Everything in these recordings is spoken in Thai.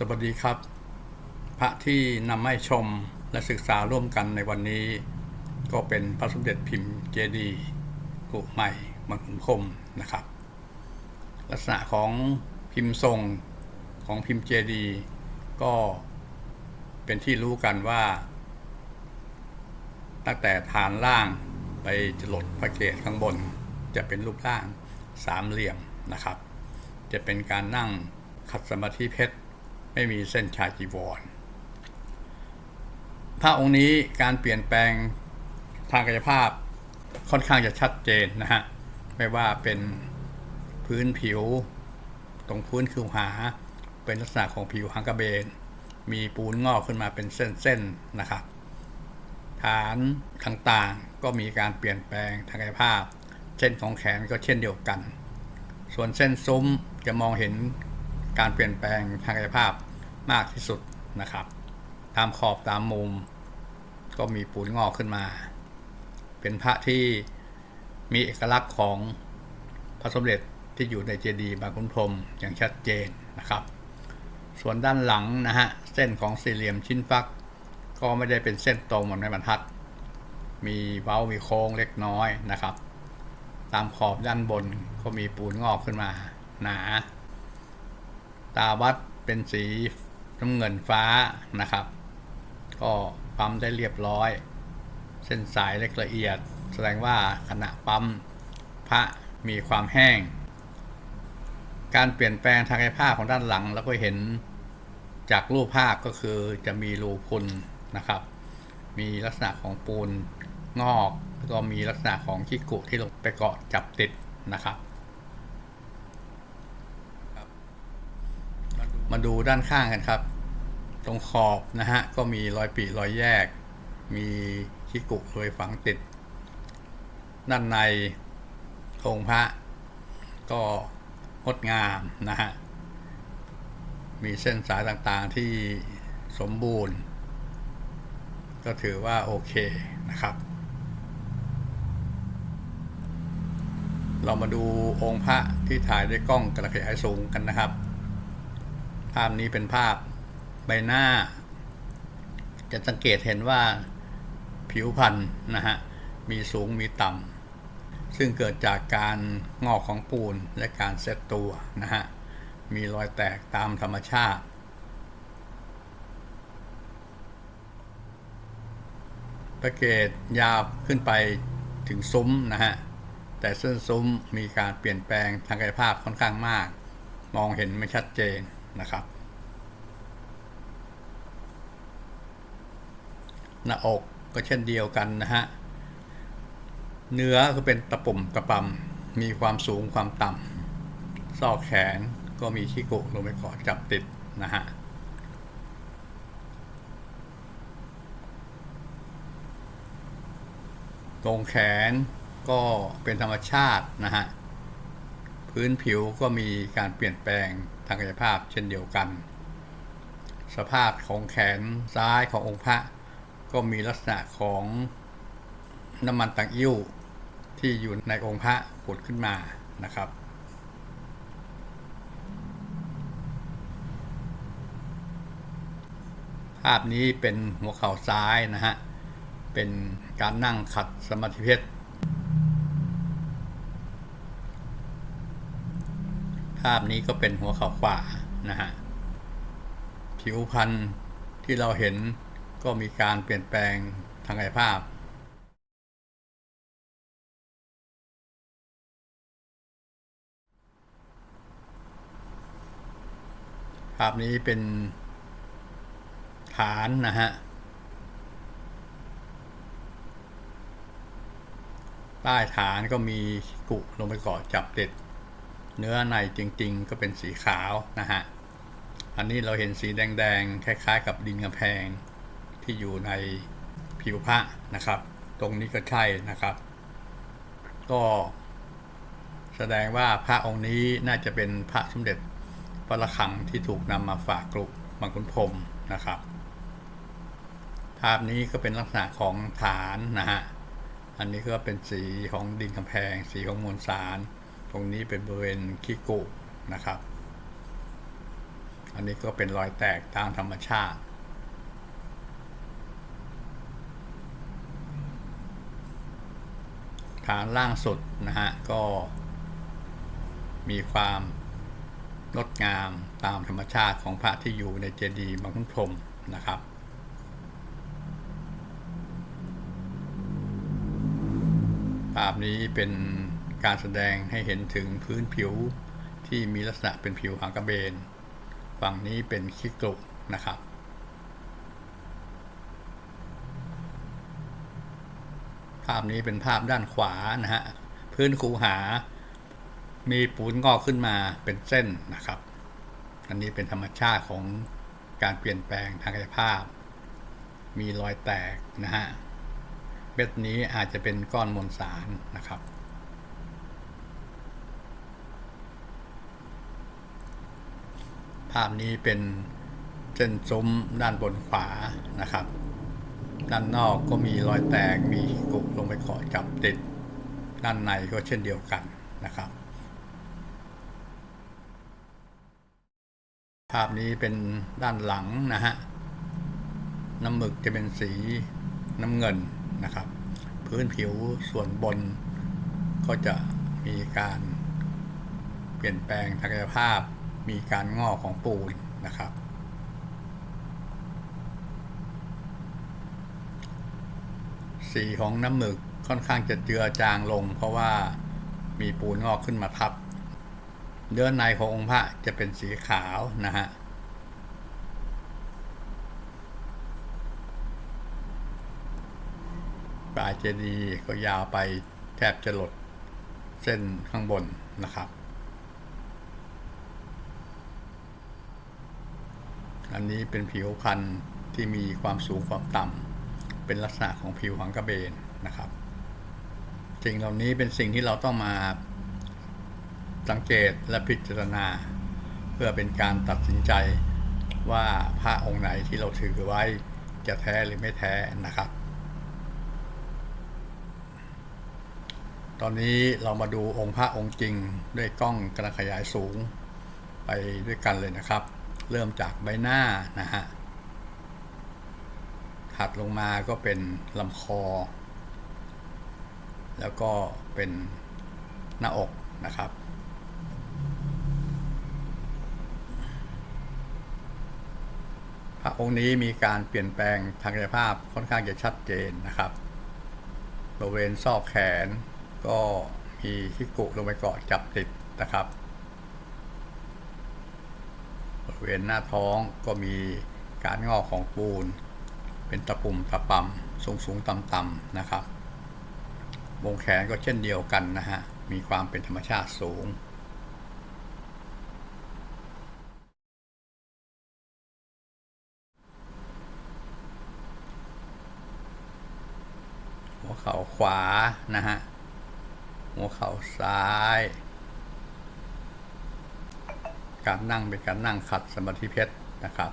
สวัสดีครับ พระที่นำให้ชมและศึกษาร่วมกันในวันนี้ ก็เป็นพระสมเด็จพิมพ์เจดีกุใหม่มังคุมคมนะครับ ลักษณะของพิมพ์ทรงของพิมพ์เจดีก็เป็นที่รู้กันว่า ตั้งแต่ฐานล่างไปจรดพระเกศข้างบน จะเป็นรูปร่างสามเหลี่ยมนะครับ จะเป็นการนั่งขัดสมาธิเพชร ไม่มีเส้นชาจีวร พระองค์นี้การเปลี่ยนแปลงทางกายภาพค่อนข้างจะชัดเจนนะฮะ ไม่ว่าเป็นพื้นผิว ตรงพื้นคิวหา เป็นลักษณะของผิวหางกระเบน มีปูนงอกขึ้นมาเป็นเส้นๆนะครับ ฐานต่างๆก็มีการเปลี่ยนแปลงทางกายภาพ เส้นของแขนก็เช่นเดียวกัน ส่วนเส้นซุ้มจะมองเห็นการเปลี่ยนแปลงทางกายภาพ มากที่สุดนะครับ ตามขอบตามมุม ก็มีปูนงอกขึ้นมา เป็นพระที่มีเอกลักษณ์ของพระสมเด็จที่อยู่ในเจดีย์บางขุนพรหมอย่างชัดเจนนะครับ ส่วนด้านหลังนะฮะเส้นของสี่เหลี่ยมชิ้นฟัก ก็ไม่ได้เป็นเส้นตรงเหมือนในบรรทัด มีเว้ามีโค้งเล็กน้อยนะครับ ตามขอบด้านบนก็มีปูนงอกขึ้นมาหนา ตาวัดเป็นสี น้ำเงินฟ้านะครับ ก็ปั๊มได้เรียบร้อย เส้นสายเล็กละเอียด แสดงว่าขณะปั๊มพระมีความแห้ง การเปลี่ยนแปลงทางกายภาพของด้านหลังเราก็เห็นจากรูปภาพก็คือจะมีรูพุนนะครับ มีลักษณะของปูนงอก แล้วก็มีลักษณะของขี้กุที่ลงไปเกาะจับติดนะครับ มาดูด้านข้างกันครับ ตรงขอบนะฮะ ก็มีรอยปีรอยแยก มีขี้กุรอยฝังติด ด้านในองค์พระ ก็งดงามนะฮะ มีเส้นสายต่างๆที่สมบูรณ์ ก็ถือว่าโอเคนะครับ เรามาดูองค์พระที่ถ่ายด้วยกล้องกระขยายสูงกันนะครับ ภาพนี้เป็นภาพใบหน้า จะสังเกตเห็นว่าผิวพรรณนะฮะมีสูงมีต่ำซึ่งเกิดจากการงอกของปูนและการเซตตัวนะฮะมีรอยแตกตามธรรมชาติประเกตยาวขึ้นไปถึงซุ้มนะฮะแต่เส้นซุ้มมีการเปลี่ยนแปลงทางกายภาพค่อนข้างมาก มองเห็นไม่ชัดเจน นะครับ หน้าอกก็เช่นเดียวกันนะฮะ เนื้อก็เป็นตะปุ่มตะปำมีความสูงความต่ำซอกแขนก็มีขี้กุลงไปเกาะจับติดนะฮะตรงแขนก็เป็นธรรมชาตินะฮะ พื้นผิวก็มีการเปลี่ยนแปลง ทางกายภาพเช่นเดียวกัน สภาพของแขนซ้ายขององค์พระ ก็มีลักษณะของน้ำมันตังอิ่วที่อยู่ในองค์พระผุดขึ้นมานะครับ ภาพนี้เป็นหัวเข่าซ้ายนะฮะ เป็นการนั่งขัดสมาธิเพชร ภาพนี้ก็เป็นหัวเข่าขวานะฮะผิวพรรณที่เราเห็นก็มีการเปลี่ยนแปลงทางกายภาพ ภาพนี้เป็นฐานนะฮะใต้ฐานก็มีกุลงไปเกาะจับติด เนื้อในจริงๆ ก็เป็นสีขาวนะฮะ อันนี้เราเห็นสีแดงๆ คล้ายๆ กับดินกำแพงที่อยู่ในผิวพระนะครับ ตรงนี้ก็ใช่นะครับ ก็แสดงว่าพระองค์นี้น่าจะเป็นพระสมเด็จพระระฆังที่ถูกนำมาฝากกรุบางขุนพรมนะครับ ภาพนี้ก็เป็นลักษณะของฐานนะฮะ อันนี้ก็เป็นสีของดินกำแพง สีของมวลสาร ตรงนี้เป็นบริเวณขี้กุนะครับ อันนี้ก็เป็นรอยแตกตามธรรมชาติ ฐานล่างสุดนะฮะก็มีความงดงามตามธรรมชาติของพระที่อยู่ในเจดีย์บางขุนพรมนะครับ ภาพนี้เป็น การแสดงให้เห็นถึงพื้นผิวที่มีลักษณะเป็นผิวหางกระเบน ฝั่งนี้เป็นขี้กรุนะครับ ภาพนี้เป็นภาพด้านขวานะฮะ พื้นคูหา มีปูนงอกขึ้นมาเป็นเส้นนะครับ อันนี้เป็นธรรมชาติของการเปลี่ยนแปลงทางกายภาพ มีรอยแตกนะฮะเม็ดนี้อาจจะเป็นก้อนมวลสารนะครับ ภาพนี้เป็นเส้นซุ้มด้านบนขวานะครับ ด้านนอกก็มีรอยแตกมีกุกลงไปเกาะจับติด ด้านในก็เช่นเดียวกันนะครับ ภาพนี้เป็นด้านหลังนะฮะน้ำหมึกจะเป็นสีน้ำเงินนะครับ พื้นผิวส่วนบนก็จะมีการเปลี่ยนแปลงทางกายภาพ มีการงอกของปูนนะครับ สีของน้ำหมึกค่อนข้างจะเจือจางลง เพราะว่ามีปูนงอกขึ้นมาทับเนื้อในขององค์พระจะเป็นสีขาวนะฮะปลายเจดีย์ก็ยาวไปแทบจะหลดเส้นข้างบนนะครับ อันนี้เป็นผิวพันธุ์ที่มีความสูงความต่ำเป็นลักษณะของผิวหางกระเบนนะครับสิ่งเหล่านี้เป็นสิ่งที่เราต้องมาสังเกตและพิจารณา เพื่อเป็นการตัดสินใจว่าพระองค์ไหนที่เราถือไว้จะแท้หรือไม่แท้นะครับ ตอนนี้เรามาดูองค์พระองค์จริงด้วยกล้องกระขยายสูงไปด้วยกันเลยนะครับ เริ่มจากใบหน้านะฮะถัดลงมาก็เป็นลำคอ แล้วก็เป็นหน้าอกนะครับ พระองค์นี้มีการเปลี่ยนแปลงทางกายภาพค่อนข้างจะชัดเจนนะครับบริเวณซอกแขนก็มีที่กุลงไปเกาะจับติดนะครับ เวณหน้าท้องก็มีการงอกของปูน เป็นตะปุ่มตะปำสูงสูงต่ำต่ำๆนะครับวงแขนก็เช่นเดียวกันนะฮะ มีความเป็นธรรมชาติสูง หัวเข่าขวานะฮะ หัวเข่าซ้าย การนั่งเป็นการนั่งขัดสมาธิเพชรนะครับ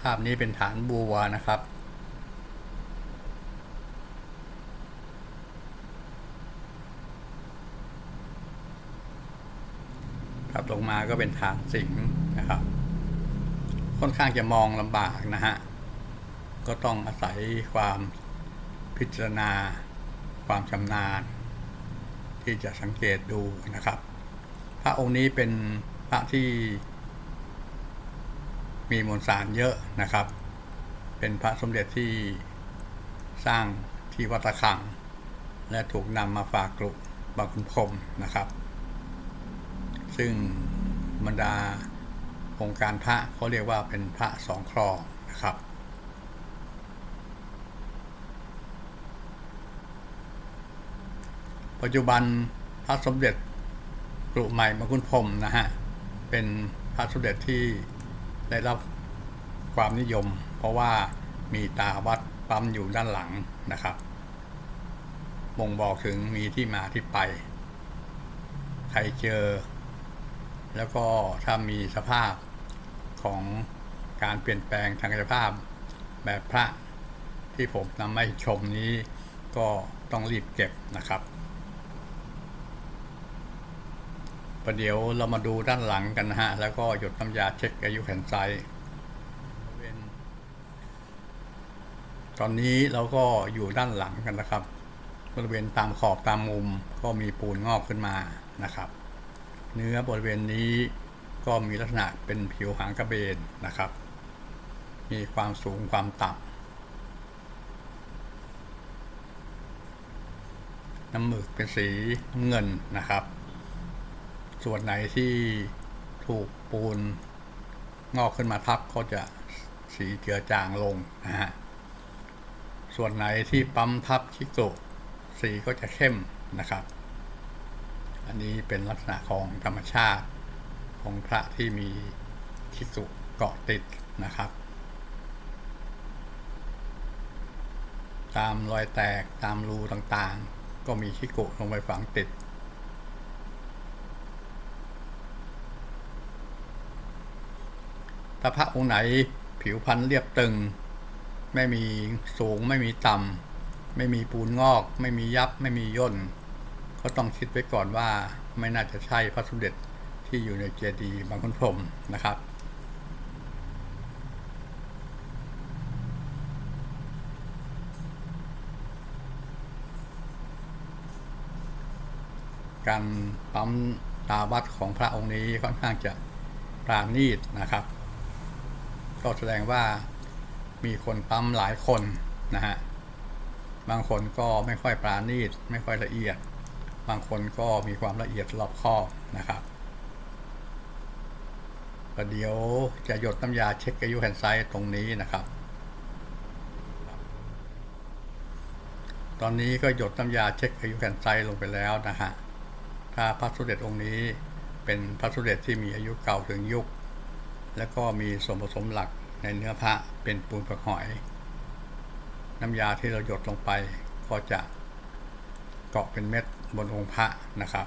ภาพนี้เป็นฐานบัวนะครับครับลงมาก็เป็นฐานสิงห์นะครับ ค่อนข้างจะมองลำบากนะฮะ ก็ต้องอาศัยความพิจารณา ความชำนาญ ที่จะสังเกตดูนะครับ พระองค์นี้เป็นพระที่มีมวลสารเยอะนะครับ เป็นพระสมเด็จที่สร้างที่วัดตะขัง และถูกนำมาฝากกรุบางขุนพรมนะครับ ซึ่งบรรดาองค์การพระเขาเรียกว่าเป็นพระสองครองนะครับ ปัจจุบันพระสมเด็จกรุใหม่มกุฎพรมนะฮะ เป็นพระสมเด็จที่ได้รับความนิยม เพราะว่ามีตาวัดปั๊มอยู่ด้านหลังนะครับบ่งบอกถึงมีที่มาที่ไป ใครเจอ แล้วก็ถ้ามีสภาพของการเปลี่ยนแปลงทางกายภาพ แบบพระที่ผมนำมาชมนี้ก็ต้องรีบเก็บนะครับ ประเดี๋ยวเรามาดูด้านหลังกันนะฮะ แล้วก็หยดน้ำยาเช็คอายุแผ่นไซส์ตอนนี้เราก็อยู่ด้านหลังกันนะครับ บริเวณตามขอบตามมุมก็มีปูนงอกขึ้นมานะครับ เนื้อบริเวณนี้ก็มีลักษณะเป็นผิวหางกระเบนนะครับ มีความสูงความต่ำน้ำหมึกเป็นสีน้ำเงินนะครับ ส่วนไหนที่ถูกปูนงอกขึ้นมาทับก็จะสีเจือจางลงนะฮะ ส่วนไหนที่ปั๊มทับชิโกะสีก็จะเข้มนะครับ อันนี้เป็นลักษณะของธรรมชาติของพระที่มีชิสุเกาะติดนะครับ ตามรอยแตกตามรูต่างๆ ก็มีชิโกะลงไปฝังติด ถ้าพระองค์ไหนผิวพรรณเรียบตึง ไม่มีสูงไม่มีต่ำไม่มีปูนงอก ไม่มียับไม่มีย่น ก็ต้องคิดไว้ก่อนว่าไม่น่าจะใช่พระสมเด็จที่อยู่ในเจดีย์บางคนพรมนะครับการปั๊มตาวัดของพระองค์นี้ค่อนข้างจะปราณีตนะครับ ก็แสดงว่ามีคนปั๊มหลายคนนะฮะ บางคนก็ไม่ค่อยปราณีตไม่ค่อยละเอียด บางคนก็มีความละเอียดรอบคอบนะครับประเดี๋ยวจะหยดน้ำยาเช็คอายุแผ่นไซต์ตรงนี้นะครับ ตอนนี้ก็หยดน้ำยาเช็คอายุแผ่นไซต์ลงไปแล้วนะฮะ ถ้าพระสมเด็จองค์นี้เป็นพระสมเด็จที่มีอายุเก่าถึงยุค และก็มีส่วนผสมหลักในเนื้อพระเป็นปูนผักหอย น้ำยาที่เราหยดลงไปก็จะเกาะเป็นเม็ดบนองค์พระนะครับ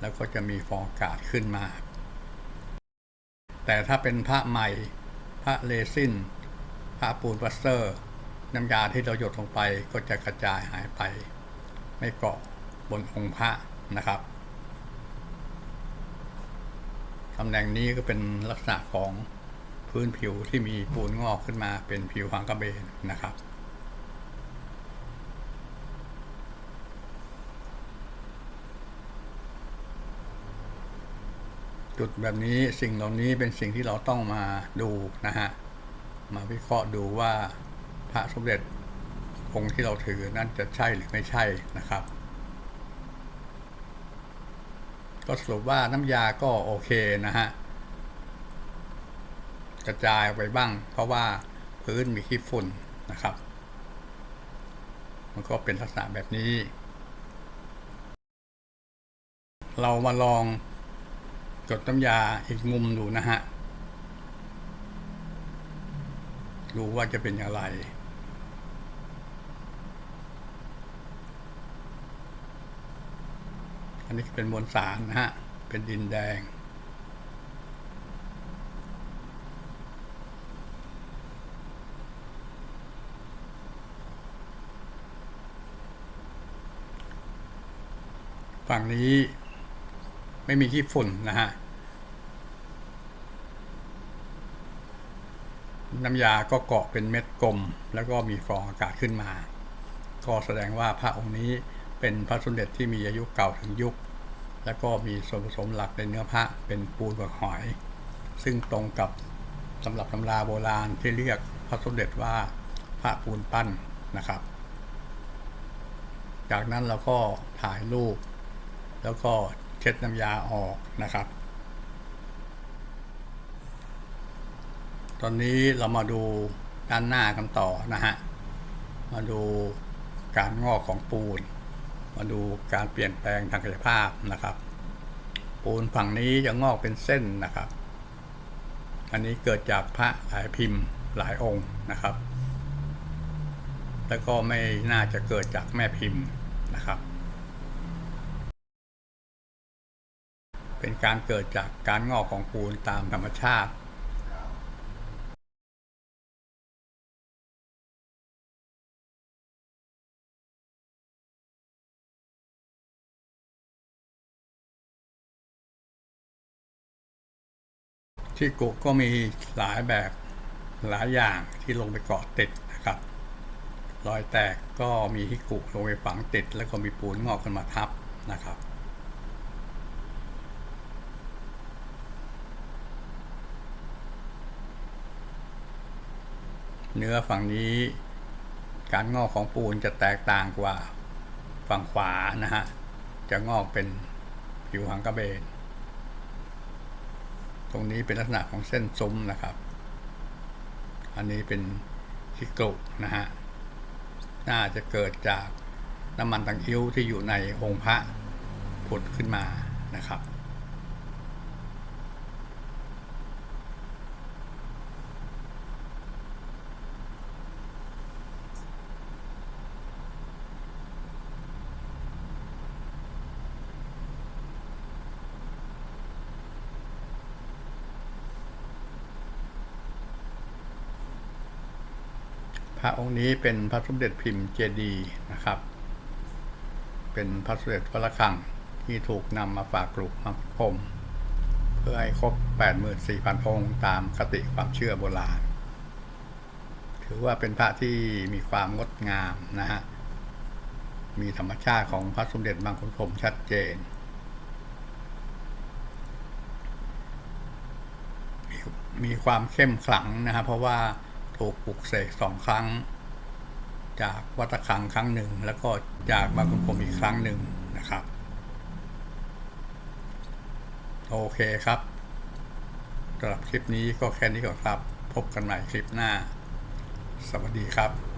แล้วก็จะมีฟองอากาศขึ้นมา แต่ถ้าเป็นพระใหม่ พระเลซินพระปูนปลาสเตอร์ น้ำยาที่เราหยดลงไปก็จะกระจายหายไป ไม่เกาะบนองค์พระนะครับ ตำแหน่งนี้ก็เป็นลักษณะของพื้นผิวที่มีปูนงอกขึ้นมาเป็นผิวหางกระเบนนะครับ จุดแบบนี้สิ่งเหล่านี้เป็นสิ่งที่เราต้องมาดูนะฮะ มาวิเคราะห์ดูว่าพระสมเด็จองค์ที่เราถือนั่นจะใช่หรือไม่ใช่นะครับ ก็สรุปว่าน้ำยาก็โอเคนะฮะ กระจายไปบ้าง เพราะว่าพื้นมีขี้ฝุ่นนะครับ มันก็เป็นลักษณะแบบนี้ เรามาลองจดน้ำยาอีกมุมดูนะฮะดูว่าจะเป็นอย่างไร อันนี้เป็นมวลสารนะฮะ เป็นดินแดง ฝั่งนี้ไม่มีขี้ฝุ่นนะฮะ น้ำยาก็เกาะเป็นเม็ดกลม แล้วก็มีฟองอากาศขึ้นมา ก็แสดงว่าพระองค์นี้ เป็นพระสมเด็จที่มีอายุเก่าถึงยุค แล้วก็มีส่วนผสมหลักในเนื้อพระเป็นปูนกับหอย ซึ่งตรงกับสำหรับตำราโบราณที่เรียกพระสมเด็จว่าพระปูนปั้นนะครับ จากนั้นเราก็ถ่ายรูป แล้วก็เช็ดน้ำยาออกนะครับ ตอนนี้เรามาดูด้านหน้ากันต่อนะฮะ มาดูการงอกของปูน มาดูการเปลี่ยนแปลงทางกายภาพนะครับปูนฝั่งนี้จะงอกเป็นเส้นนะครับ อันนี้เกิดจากพระหลายพิมพ์หลายองค์นะครับ แล้วก็ไม่น่าจะเกิดจากแม่พิมพ์นะครับ เป็นการเกิดจากการงอกของปูนตามธรรมชาติ ที่กุก็มีหลายแบบหลายอย่างที่ลงไปเกาะติดนะครับ รอยแตกก็มีฮิกุลงไปฝังติด แล้วก็มีปูนงอกขึ้นมาทับนะครับเนื้อฝั่งนี้ การงอกของปูนจะแตกต่างกว่าฝั่งขวานะฮะ จะงอกเป็นผิวหางกระเบน ตรงนี้เป็นลักษณะของเส้นซุ้มนะครับ อันนี้เป็นฮิกุนะฮะ น่าจะเกิดจากน้ำมันตังอิ้วที่อยู่ในองค์พระผุดขึ้นมานะครับ พ ระองค์นี้เป็นพระสมเด็จพิมพ์เจดีนะครับ เป็นพระสมเด็จวัดระฆังที่ถูกนำมาฝากกรุมาพรมเพื่อให้ครบ 84,000 องค์ตามคติความเชื่อโบราณ ถือว่าเป็นพระที่มีความงดงามนะฮะ มีธรรมชาติของพระสมเด็จบางขุนพรมชัดเจน มีมีความเข้มขลังนะครับเพราะว่า ถูกปลุกเสกสองครั้ง จากวัตคังครั้งหนึ่ง แล้วก็จากบางขุนพรมอีกครั้งหนึ่งนะครับ โอเคครับสำหรับคลิปนี้ก็แค่นี้ก่อนครับ พบกันใหม่คลิปหน้า สวัสดีครับ